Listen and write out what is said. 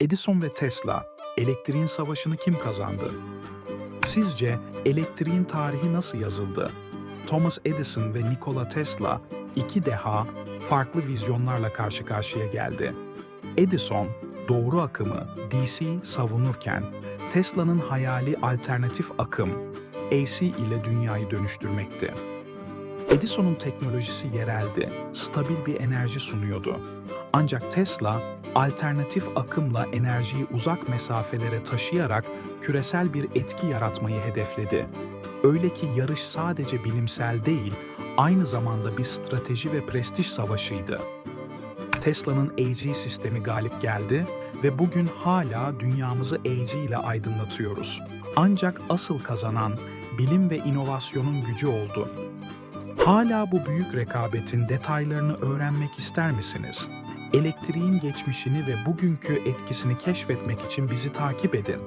Edison ve Tesla, elektriğin savaşını kim kazandı? Sizce elektriğin tarihi nasıl yazıldı? Thomas Edison ve Nikola Tesla iki deha farklı vizyonlarla karşı karşıya geldi. Edison doğru akımı DC savunurken Tesla'nın hayali alternatif akım AC ile dünyayı dönüştürmekti. Edison'un teknolojisi yereldi, stabil bir enerji sunuyordu. Ancak Tesla, alternatif akımla enerjiyi uzak mesafelere taşıyarak küresel bir etki yaratmayı hedefledi. Öyle ki yarış sadece bilimsel değil, aynı zamanda bir strateji ve prestij savaşıydı. Tesla'nın AG sistemi galip geldi ve bugün hala dünyamızı AG ile aydınlatıyoruz. Ancak asıl kazanan bilim ve inovasyonun gücü oldu. Hala bu büyük rekabetin detaylarını öğrenmek ister misiniz? Elektriğin geçmişini ve bugünkü etkisini keşfetmek için bizi takip edin.